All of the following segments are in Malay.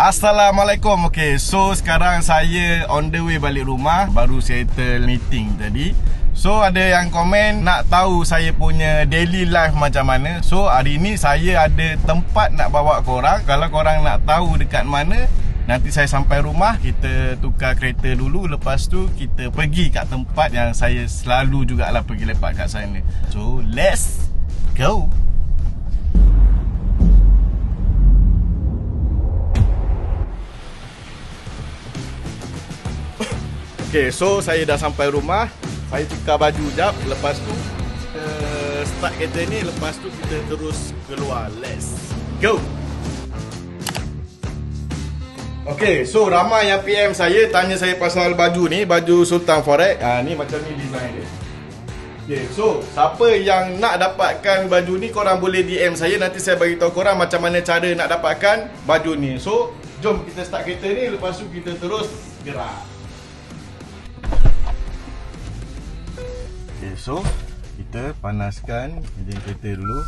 Assalamualaikum. Okay so sekarang saya on the way balik rumah. Baru settle meeting tadi. So ada yang komen nak tahu saya punya daily life macam mana. So hari ni saya ada tempat nak bawa korang. Kalau korang nak tahu dekat mana Nanti saya sampai rumah. Kita tukar kereta dulu. Lepas tu kita pergi kat tempat yang saya selalu jugalah pergi lepak kat sana. So let's go Okay, so saya dah sampai rumah. Saya tukar baju jap. Lepas tu, kita start kereta ni. Lepas tu, kita terus keluar. Let's go! Okay, so ramai yang PM saya tanya saya pasal baju ni. Baju Sultan Forex. Ha, ni macam ni design dia. Okay, so siapa yang nak dapatkan baju ni korang boleh DM saya nanti saya bagi tahu korang macam mana cara nak dapatkan baju ni. So, jom kita start kereta ni lepas tu kita terus gerak. Okay, so kita panaskan enjin kereta dulu.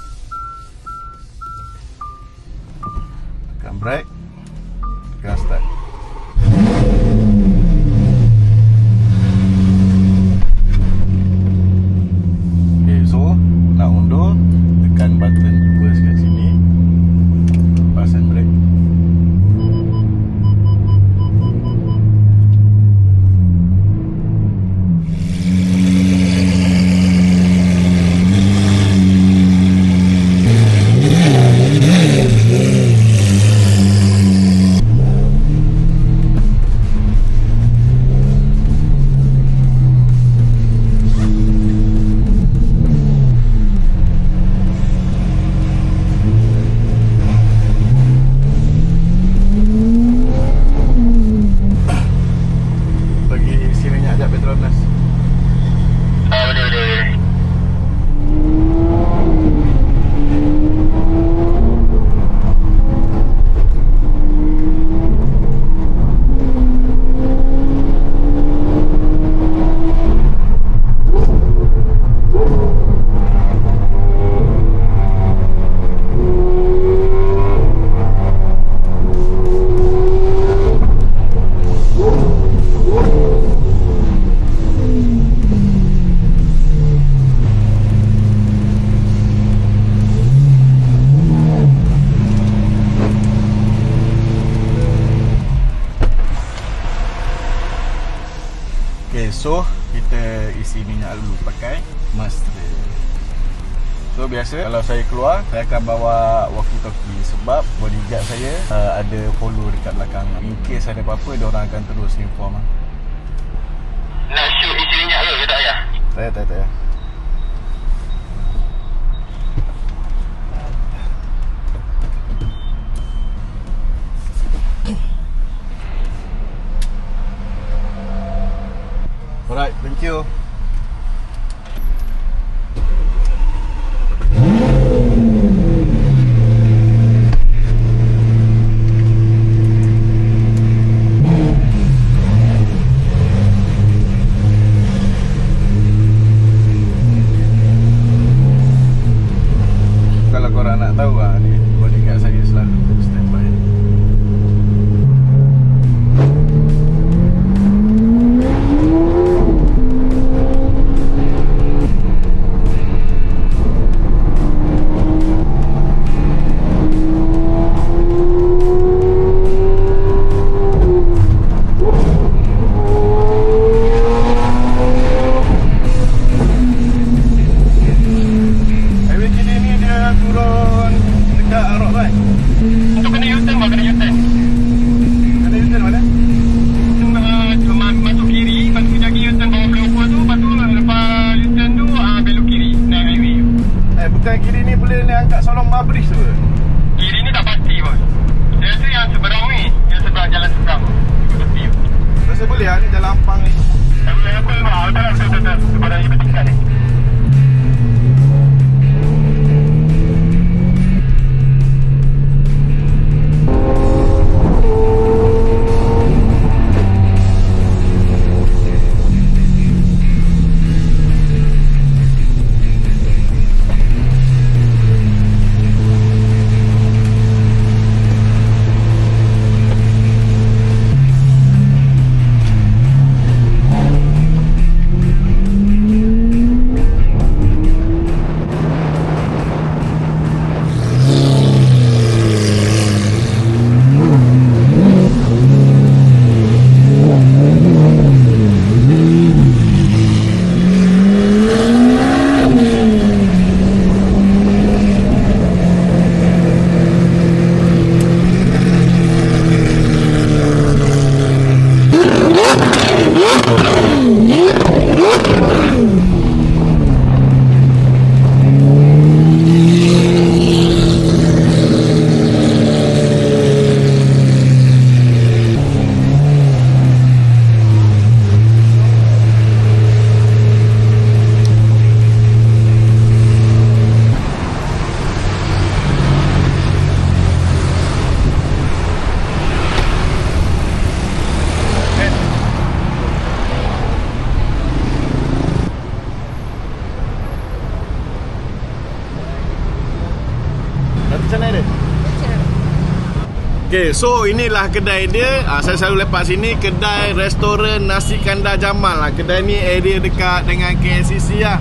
Tekan brake. Tekan start. Minyak So kita isi minyak dulu pakai Master. So biasa kalau saya keluar Saya akan bawa walkie-talkie Sebab bodyguard saya uh, Ada follow dekat belakang In case ada apa-apa Dia orang akan terus inform. Nak shoot isi minyak ke ke tak payah? Tak tak tak Alright, thank you kena angkat solong mabris tu Kiri ni tak pasti pun. Dia tu yang seberang ni Yang sebelah jalan seberang Rasa boleh lah ni jalan pang ni. Okay, so inilah kedai dia. Uh, saya selalu lepak sini kedai restoran nasi kandar Jamal lah. Kedai ni area dekat dengan KLCC lah.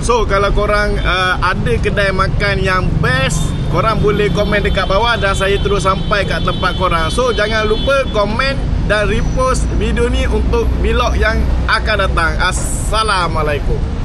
So kalau korang uh, ada kedai makan yang best, korang boleh komen dekat bawah dan saya terus sampai kat tempat korang. So jangan lupa komen dan repost video ni untuk vlog yang akan datang. Assalamualaikum.